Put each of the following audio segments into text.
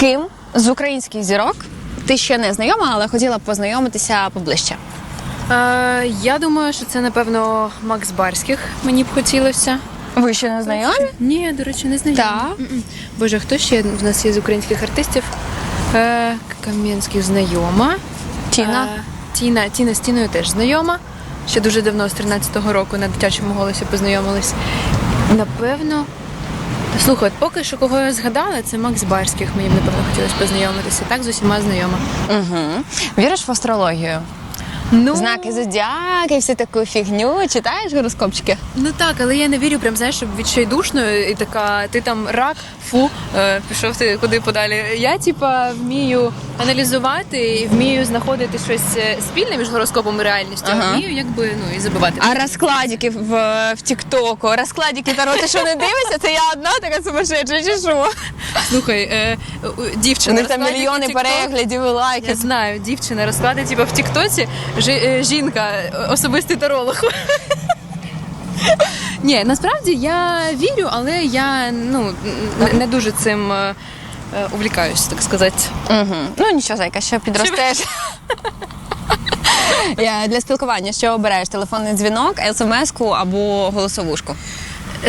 ким з українських зірок ти ще не знайома, але хотіла б познайомитися поближче? Е, я думаю, що це напевно Макс Барських. Мені б хотілося. Ви ще не знайомі? Ні, до речі, не знаю. Так. Боже, хто ще в нас є з українських артистів? Е, Кам'янських знайома. Тіна. Е, Тіна. Тіна з Тіною теж знайома. Ще дуже давно, з 13-го року, на дитячому голосі познайомились. Напевно. Слухай, поки що кого я згадала, це Макс Барських. Мені б напевно хотілося познайомитися. Так з усіма знайома. Угу. Віриш в астрологію? Ну, Знаки зодіаки, всю таку фігню. Читаєш гороскопчики? Ну так, але я не вірю, прям знаєш, щоб відчайдушно і така, ти там рак, фу, е, пішов ти куди подалі. Я типа вмію аналізувати і вмію знаходити щось е, спільне між гороскопом і реальністю. Ага. А вмію якби ну і забивати. А розкладики в, в Тіктоку, розкладики Таро, ти що не дивишся? Це я одна така сумасшедша, чи що? Слухай, е, у- У дівчина них там розклади мільйони TikTok. переглядів і Я лайків. знаю, дівчина розклади, типа в Тіктоці жи- е, жінка, е, особистий таролог. Ні, насправді я вірю, але я ну не- не дуже цим е, е, увлікаюсь, так сказати. Угу. Ну нічого, зайка, ще підростеш. Я для спілкування що обираєш? Телефонний дзвінок, смс-ку або голосовушку.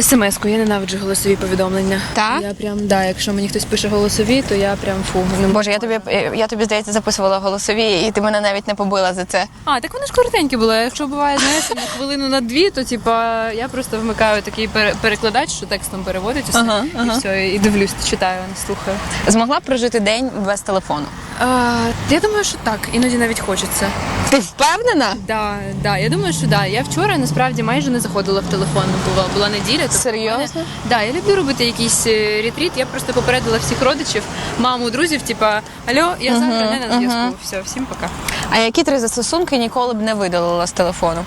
СМС-ку, я ненавиджу голосові повідомлення. Так? Я прям, да, якщо мені хтось пише голосові, то я прям фу. не. Боже, я тобі я тобі здається записувала голосові, і ти мене навіть не побила за це. А, так вони ж коротенькі були. Якщо буває, знаєш, на хвилину на дві, то типа я просто вмикаю такий пере- перекладач, що текстом переводить усе, Ага, і ага. все, і дивлюсь, читаю, не слухаю. Змогла б прожити день без телефону. А, я думаю, що так, іноді навіть хочеться. Ти впевнена? Да, да, я думаю, що да. Я вчора насправді майже не заходила в телефон. Була була неділя. тобто Серйозно? мене- Да, я люблю робити якийсь е, ретріт. Я просто попередила всіх родичів, маму, друзів, типа Алло, я завтра не на зв'язку. Все, всім пока. А які три застосунки ніколи б не видалила з телефону?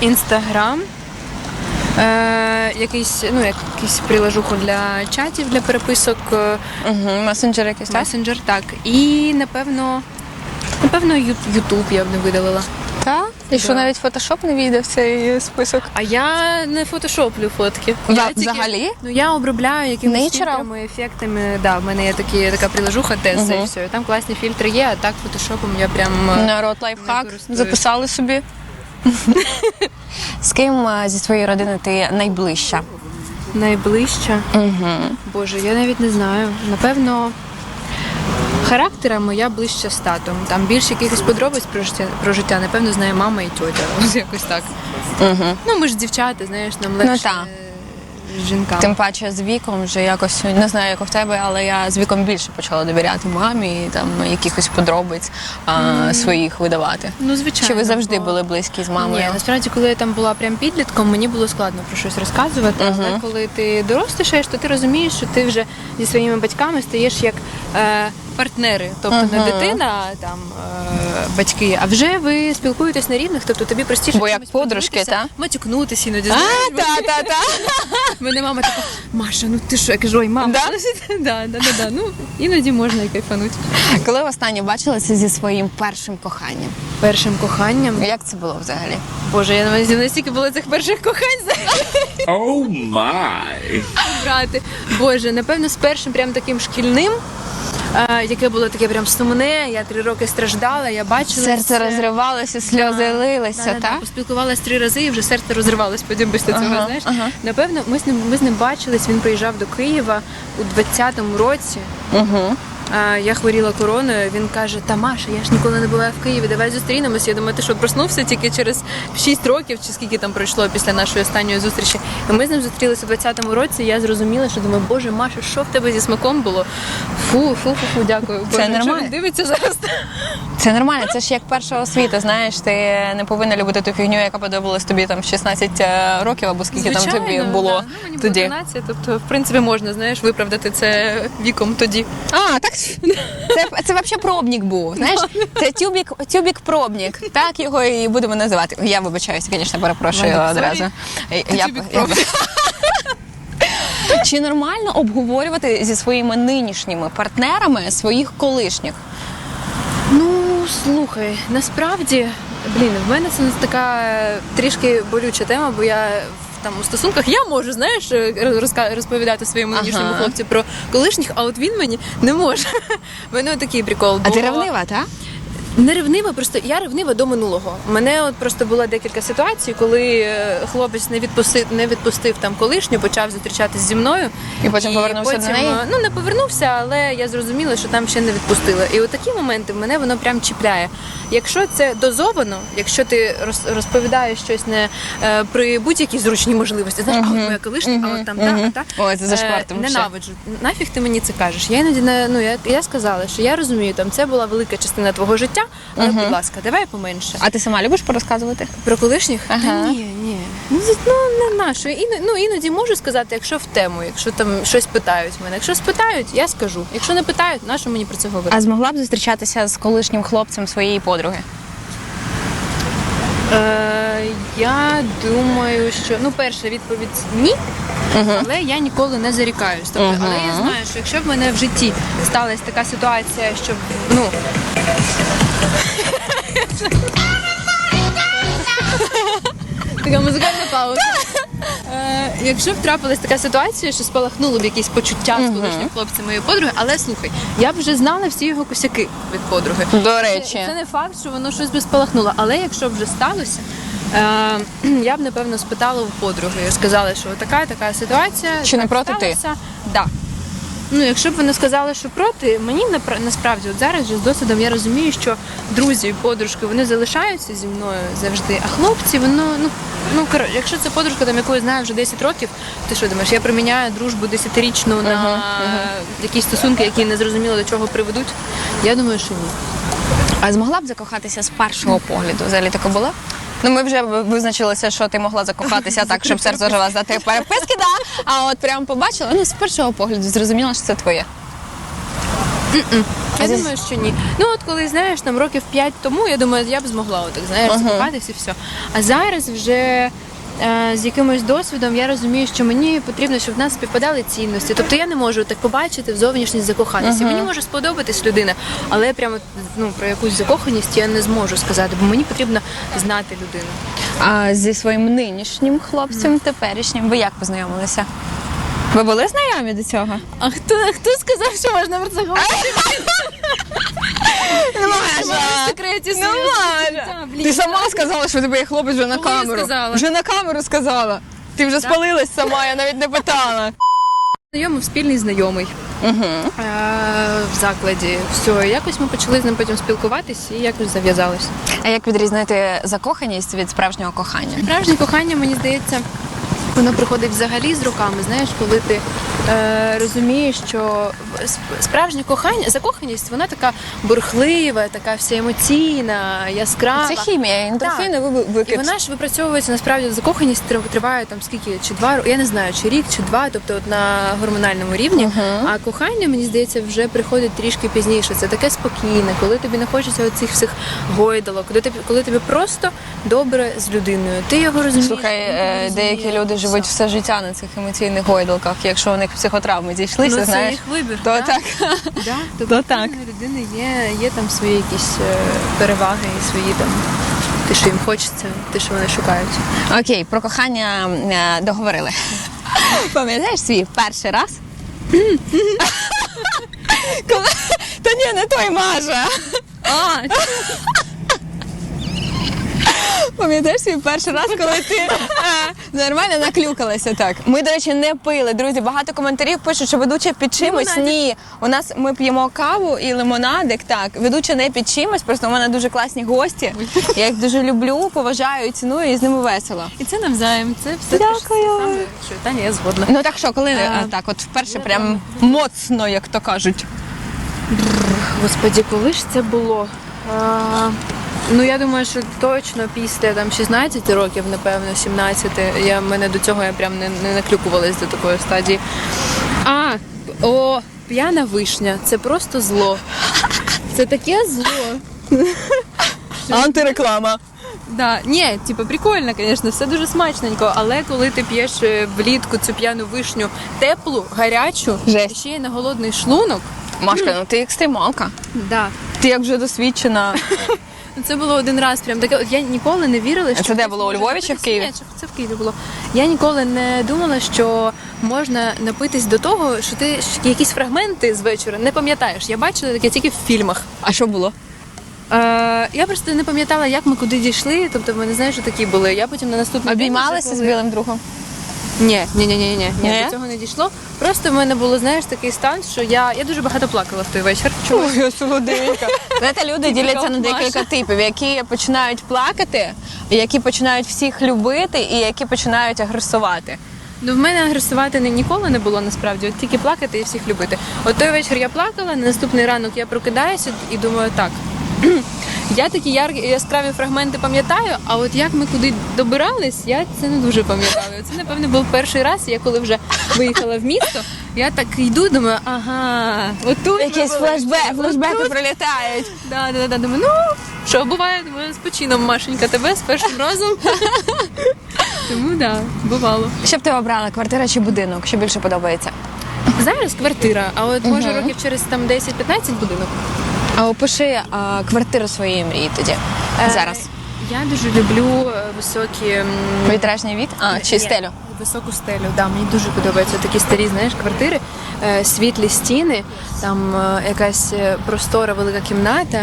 Інстаграм. Е, якийсь, ну, якийсь приложуху для чатів, для переписок, Угу. Месенджер якийсь, так? месенджер, так. І напевно, напевно, Ю- Ютуб я б не видалила. Так? І що Да. навіть фотошоп не війде в цей список? А я не фотошоплю фотки. Я тільки- взагалі? Ну я обробляю якимись Natural? фільтрами, ефектами. Да, в мене є такі така приложуха Теса Мгм. і все. І там класні фільтри є, а так фотошопом я прям е, Народ лайфхак користуюсь. записали собі. З ким е, зі своєї родини ти найближча? найближча. Угу. Боже, я навіть не знаю. Напевно, характерами я ближче з татом. Там більше якихось подробиць про життя, про життя, напевно, знає мама і тьотя. Ось Якось так. Угу. Ну, ми ж дівчата, знаєш, нам легше та. Жінкам. Тим паче з віком вже якось не знаю, як у тебе, але я з віком більше почала довіряти мамі і там якихось подробиць а, своїх видавати. Ну, звичайно. Чи ви завжди бо- були близькі з мамою? Ні, насправді, коли я там була прям підлітком, мені було складно про щось розказувати. Але коли ти дорослішаєш, то ти розумієш, що ти вже зі своїми батьками стаєш як е, партнери, тобто не дитина, а там е, батьки, а вже ви спілкуєтесь на рівних, тобто тобі простіше Бо як чимось подружки, поділитися, та? матюкнутися іноді. знаєш, А, та, та, та. Мене мама така, Маша, ну ти що? Я кажу, ой, мама. Да? да, да, да, да. Ну, іноді можна і кайфанути. Коли останнє бачилася зі своїм першим коханням? Першим коханням. Як це було взагалі? Боже, я не настільки було цих перших кохань взагалі. Oh my. брати. Боже, напевно, з першим прям таким шкільним, яке було таке прям сумне. Я три роки страждала, я бачила. Серце все. розривалося, сльози лилися, Да-да-да, так? Поспілкувалась три рази і вже серце розривалось потім після цього. Ага, знаєш, ага. напевно, ми з ним ми з ним бачились. Він приїжджав до Києва у 20-му році. Угу. Я хворіла короною. Він каже: Та Маша, я ж ніколи не була в Києві. Давай зустрінемось. Я думаю, ти що проснувся тільки через 6 років, чи скільки там пройшло після нашої останньої зустрічі. І ми з ним зустрілися у 20-му році. І я зрозуміла, що думаю, Боже, Маша, що в тебе зі смаком було? Фу, фу, фу, фу, дякую. Боже, якщо нормально. дивиться зараз. Це нормально, це ж як перша освіта. Знаєш, ти не повинна любити ту фігню, яка подобалась тобі там в 16 років або скільки там тобі було да. ну, мені тоді. 13, тобто, в принципі, можна, знаєш, виправдати це віком тоді. А, так це, це взагалі пробник був. Знаєш, це тюбік, тюбік пробник. Так його і будемо називати. Я вибачаюся, звісно, перепрошую Ладно, одразу. Я, Тюбік я, пробник. Чи нормально обговорювати зі своїми нинішніми партнерами своїх колишніх? Слухай, насправді, блін, в мене це така трішки болюча тема, бо я там у стосунках я можу, знаєш, е, розповідати своєму Ага. хлопцю про колишніх, а от він мені не може. В Мене такий прикол. А ти бо- ревнива, так? Не ревнива, просто я ревнива до минулого. Мене от просто було декілька ситуацій, коли е, хлопець не відпустив, не відпустив там колишню, почав зустрічатися зі мною. І потім повернувся до неї? е, Ну не повернувся, але я зрозуміла, що там ще не відпустили. І от такі моменти мене воно прям чіпляє. Якщо це дозовано, якщо ти роз- розповідаєш щось не е, при будь-якій зручній можливості, знаєш, а от моя колишня, а от там та, та Ой, це зашквар, Е, ненавиджу. Нафіг ти мені це кажеш? Я іноді не ну я, я сказала, що я розумію, там це була велика частина твого життя, але будь ласка, давай поменше. А ти сама любиш порозказувати? Про колишніх? Та ні, ні. Ну, з- ну не. Іно, ну, іноді можу сказати, якщо в тему, якщо там щось питають мене. Якщо спитають, я скажу. Якщо не питають, нащо мені про це говорити? А змогла б зустрічатися з колишнім хлопцем своєї подруги? Е, я думаю, що ну перша відповідь ні. Але я ніколи не зарікаюсь. Тобто, але я знаю, що якщо в мене в житті сталася така ситуація, що ну така музикальна пауза. Е, якщо б трапилась така ситуація, що спалахнуло б якісь почуття з колишнім хлопцем моєї подруги, але слухай, я б вже знала всі його косяки від подруги. До речі. це не факт, що воно щось би спалахнуло, але якщо б вже сталося, е, я б напевно спитала у подруги. Сказала, що така така ситуація. Чи не проти ти? Да. Ну, якщо б вони сказали, що проти, мені насправді от зараз вже з досвідом я розумію, що друзі і подружки вони залишаються зі мною завжди. А хлопці, воно ну ну коротше, якщо це подружка, там яку я знаю вже 10 років, ти що думаєш, я приміняю дружбу десятирічну на якісь стосунки, які не зрозуміло до чого приведуть. Я думаю, що ні. А змогла б закохатися з першого погляду? Взагалі таке було? Ну, ми вже визначилися, що ти могла закохатися так, щоб серце жила за тих переписки, да. А от прямо побачила, ну з першого погляду зрозуміла, що це твоє. Я думаю, що ні. Ну от коли знаєш, там років 5 тому, я думаю, я б змогла отак, знаєш, закохатись і все. А зараз вже. Е, З якимось досвідом я розумію, що мені потрібно, щоб в нас співпадали цінності. Тобто я не можу так побачити в зовнішність закохатися. Мені може сподобатись людина, але прямо ну про якусь закоханість я не зможу сказати, бо мені потрібно знати людину. А зі своїм нинішнім хлопцем, теперішнім, ви як познайомилися? Ви були знайомі до цього? А хто хто сказав, що можна про це говорити? Не можна. секреті Не можна. Ти сама сказала, що тебе є хлопець вже на Коли я камеру. сказала? Вже на камеру сказала. Ти вже спалилась сама, я навіть не питала. Знайомий спільний знайомий е, в закладі. Все, якось ми почали з ним потім спілкуватись і якось зав'язалось. А як відрізнити закоханість від справжнього кохання? Справжнє кохання, мені здається, воно приходить взагалі з роками. Знаєш, коли ти е, розумієш, що сп- справжнє кохання, закоханість, вона така бурхлива, така вся емоційна, яскрава. Це хімія, ендорфіни, ви- І вона ж випрацьовується насправді закоханість триває там скільки чи два ро- я не знаю, чи рік, чи два, тобто от на гормональному рівні. А кохання, мені здається, вже приходить трішки пізніше. Це таке спокійне, коли тобі не хочеться оцих всіх гойдалок, коли тобі, коли тобі просто добре з людиною. Ти його розумієш. Слухай, е, деякі люди живуть все життя на цих емоційних гойдалках. Якщо у них психотравми зійшлися, Ну, це знаєш, їх вибір, то да? так. Да, То тобто так. людини є, є там свої якісь е, переваги і свої там те, що їм хочеться, те, що вони шукають. Окей, про кохання е, договорили. Пам'ятаєш свій перший раз? Та ні, не той Маша. Пам'ятаєш свій перший раз, коли ти е, нормально наклюкалася так. Ми, до речі, не пили. Друзі, багато коментарів пишуть, що ведуча під чимось. Ні, у нас ми п'ємо каву і лимонадик. Так, ведуча не під чимось, просто у мене дуже класні гості. Я їх дуже люблю, поважаю і ціную, і з ними весело. І це навзаєм. Це все те, що Дякую. саме, що Таня, я згодна. Ну так що, коли А, е, так, от вперше прям моцно, як то кажуть. Господі, коли ж це було? А, ну я думаю, що точно після там 16 років, напевно, 17. Я мене до цього я прям не, не наклюкувалась до такої стадії. А, о, п'яна вишня. Це просто зло. Це таке зло. Антиреклама. Да, ні, типу, прикольно, звісно, все дуже смачненько, але коли ти п'єш е, влітку цю п'яну вишню теплу, гарячу, Жесть. ще й на голодний шлунок. Машка, ну ти екстремалка. Да. Ти як вже досвідчена. Це було один раз. Прям таке. От я ніколи не вірила, що це де було, у Львові чи в Києві? Ні, це в Києві було. Я ніколи не думала, що можна напитись до того, що ти якісь фрагменти з вечора не пам'ятаєш. Я бачила таке тільки в фільмах. А що було? Е, я просто не пам'ятала, як ми куди дійшли. Тобто, ми не знаєш, що такі були. Я потім на наступний день Обіймалися з білим другом? Ні, ні, ні, ні, ні, ні. Ні? До цього не дійшло. Просто в мене було, знаєш, такий стан, що я, я дуже багато плакала в той вечір. Ой, солоденька. Знаєте, люди діляться на декілька типів, які починають плакати, які починають всіх любити, і які починають агресувати. Ну, в мене агресувати не ніколи не було насправді, от тільки плакати і всіх любити. От той вечір я плакала, на наступний ранок я прокидаюся і думаю, так. Я такі яр... яскраві фрагменти пам'ятаю, а от як ми куди добирались, я це не дуже пам'ятаю. Це, напевне, був перший раз, я коли вже виїхала в місто, я так йду, думаю, ага, отут. Якісь ми були, флешбеки, прилітають. Да, да, да, думаю, ну що, буває, думаю, з почином Машенька тебе з першим разом. Тому да, бувало. Що б ти обрала, квартира чи будинок? Що більше подобається? Зараз квартира, а от може років через там 10-15 будинок. А опиши а, квартиру своєї мрії тоді. Е, Зараз. Я дуже люблю е, високі Вітражний від? А, чи стелю? Високу стелю, да, мені дуже подобаються такі старі, знаєш, квартири, е, світлі стіни, там е, якась е, простора, велика кімната,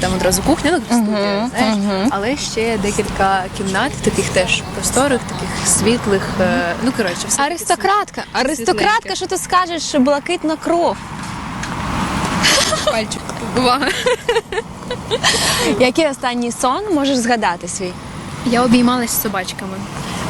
там одразу кухня, ну студія, знаєш, але ще декілька кімнат, таких теж просторих, таких світлих. Ну коротше, все Аристократка. Аристократка, що ти скажеш? Блакитна кров. пальчик. Увага. Який останній сон можеш згадати свій? Я обіймалась з собачками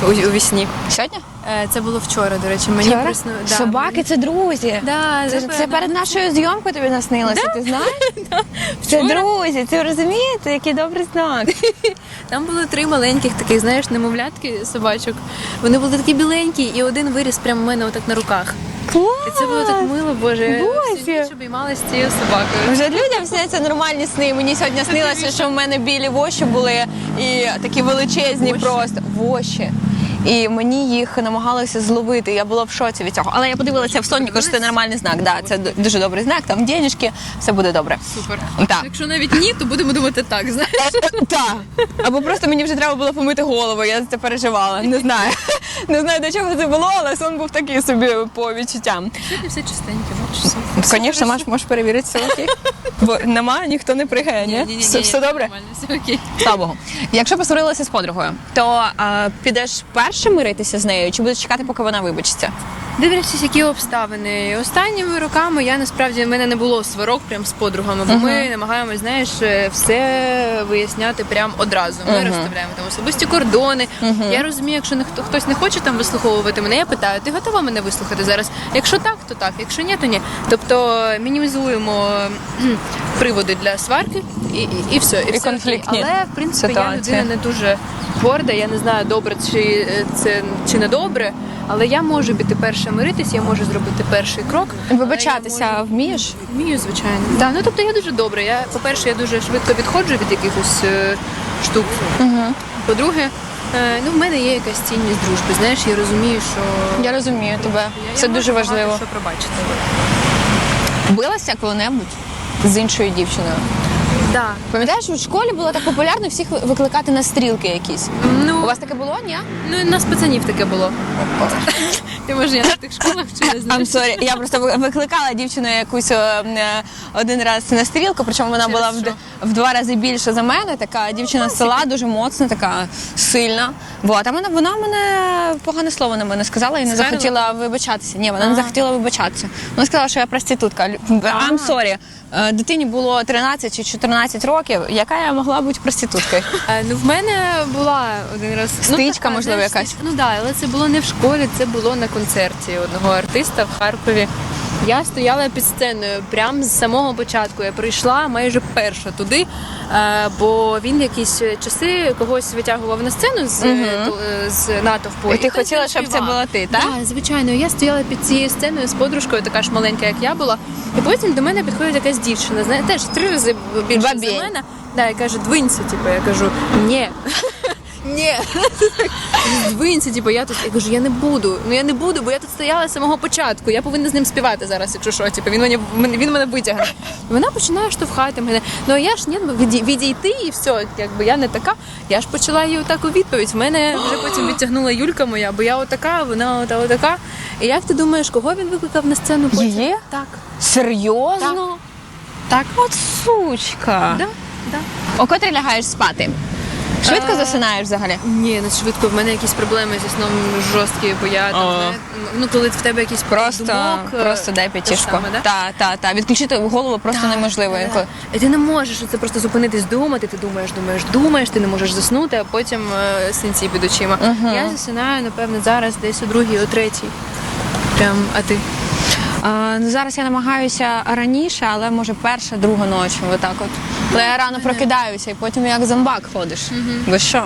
у, у вісні. Сьогодні? Е, Це було вчора, до речі. Мені Вчора? присно... да, Собаки це друзі. Да, Це, це перед нашою зйомкою тобі наснилося, ти знаєш? Це Вчора. друзі, це розумієте, який добрий знак. Там були три маленьких таких, знаєш, немовлятки собачок. Вони були такі біленькі, і один виріс прямо в мене отак на руках. І це було так мило, боже. Боже. всю ніч обіймалась з цією собакою. Вже людям сняться нормальні сни. Мені сьогодні снилося, що в мене білі воші були і такі величезні Воші? просто воші. І мені їх намагалися зловити. Я була в шоці від цього. Але я подивилася в сонні, що це нормальний знак. Да, це дуже добрий знак. Там денежки, все буде добре. Супер. Так. Якщо навіть ні, то будемо думати так, знаєш. Так. Або просто мені вже треба було помити голову, я за це переживала. Не знаю. Не знаю, до чого це було, але сон був такий собі по відчуттям. Сьогодні все чистеньке, бачиш. Звісно, Маш, можеш перевірити все окей. Бо нема, ніхто не пригає, ні? Все, все добре? Нормально, все окей. Слава Богу. Якщо посварилася з подругою, то а, підеш перше миритися з нею, чи будеш чекати, поки вона вибачиться? Дивлячись, які обставини. Останніми роками я насправді в мене не було сварок прям з подругами, бо ми намагаємось, знаєш, все виясняти прям одразу. Ми розставляємо там особисті кордони. Я розумію, якщо не хто хтось не хоче там вислуховувати мене, я питаю, ти готова мене вислухати зараз? Якщо так, то так. Якщо ні, то ні. Тобто мінімізуємо приводи для сварки і, і, і все. І, все конфліктні Але в принципі я людина не дуже тверда. Я не знаю, добре чи е, це чи не добре. Але я можу піти перше миритись, я можу зробити перший крок. Вибачатися я вмієш? Вмію, звичайно. Да, ну тобто я дуже добре. Я, по-перше, я дуже швидко відходжу від якихось е, штук. По-друге, е, ну в мене є якась цінність дружби. Знаєш, я розумію, що Я розумію тебе. я- Це я дуже можу важливо. Що пробачити. Билася коли-небудь з іншою дівчиною. Да. Пам'ятаєш, в школі було так популярно всіх викликати на стрілки якісь. Ну, У вас таке було, ні? ну і нас пацанів таке було. Ти може я на тих школах вчилась, I'm знаєш? sorry. Я просто викликала дівчину якусь е, один раз на стрілку, причому вона Через була в, д- в два рази більше за мене. Така дівчина з села, дуже моцна, така сильна. Вот. А вона, вона мене погане слово на мене сказала і не захотіла вибачатися. Ні, вона не захотіла вибачатися. Вона сказала, що я проститутка. Лю- I'm sorry. Е, Дитині було 13 чи 14 років. Яка я могла бути проституткою? Е, Ну, в мене була один раз Стичка, ну, можливо, якась? Ну да, але це було не в школі, це було на концерті одного артиста в Харкові. Я стояла під сценою прямо з самого початку. Я прийшла майже перша туди, е, бо він якісь часи когось витягував на сцену з, е, з натовпу. І ти хотіла, щоб це була ти, так? Так, звичайно. Я стояла під цією сценою з подружкою, така ж маленька, як я була. І потім до мене підходить якась дівчина, знає, теж три рази більше за мене. Да, і каже, двинься, типу, я кажу, ні. Ні. Здвинься, типу, я тут. Я кажу, я не буду. Ну я не буду, бо я тут стояла з самого початку. Я повинна з ним співати зараз, якщо що. Типу, він мене він мене витягне. І вона починає штовхати мене. Ну а я ж ні, ну, відійти і все. Якби я не така. Я ж почала їй отак у відповідь. В мене вже потім відтягнула Юлька моя, бо я отака, вона ота отака. І як ти думаєш, кого він викликав на сцену? потім? Її? Так. Серйозно? Так. От сучка. Да? Да. О котрій лягаєш спати? Швидко Е, засинаєш взагалі? Ні, не швидко. В мене якісь проблеми зі сном жорсткі, бо я там О. знає, ну коли в тебе якісь Просто, думок, е, просто дай п'ятішку. да? Та, та, та. Відключити голову просто Так, неможливо. так. інколи. І ти не можеш це просто зупинитись, думати. Ти думаєш, думаєш, думаєш, ти не можеш заснути, а потім е, синці під очима. Я засинаю, напевно, зараз десь о другій, о третій. Прям, а ти? А, ну, зараз я намагаюся раніше, але може перша, друга ночі. Отак от. Але я рано прокидаюся і потім як зомбак ходиш. Ви що?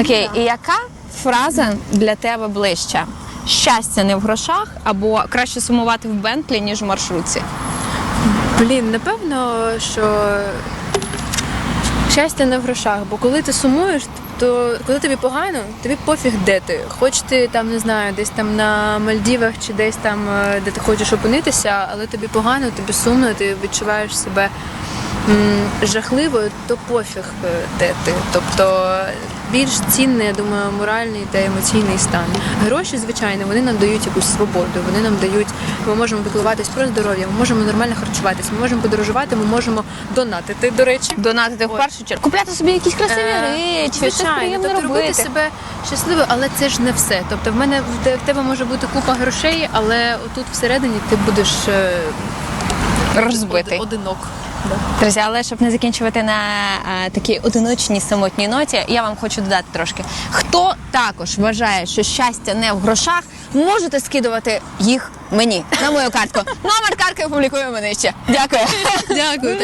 Окей, і яка фраза для тебе ближча? Щастя не в грошах або краще сумувати в Бентлі, ніж в маршрутці. Блін, напевно, що щастя не в грошах, бо коли ти сумуєш, то коли тобі погано, тобі пофіг де ти. Хоч ти там не знаю, десь там на Мальдівах чи десь там, е, де ти хочеш опинитися, але тобі погано, тобі сумно, ти відчуваєш себе жахливою, то пофіг е, де ти. Тобто більш цінний, я думаю, моральний та емоційний стан. Гроші, звичайно, вони нам дають якусь свободу. Вони нам дають, ми можемо піклуватись про здоров'я, ми можемо нормально харчуватися, ми можемо подорожувати, ми можемо донатити, до речі. Донатити в першу чергу. Купляти собі якісь красиві Е, речі, щось приємне тобто робити робити. себе щасливою, але це ж не все. Тобто в мене в тебе може бути купа грошей, але отут всередині ти будеш е, Розбитий. од- одинок. Друзі, але щоб не закінчувати на а, такій одиночній самотній ноті, я вам хочу додати трошки. Хто також вважає, що щастя не в грошах, можете скидувати їх мені на мою картку. Номер картки опублікуємо нижче. Дякую. Дякую.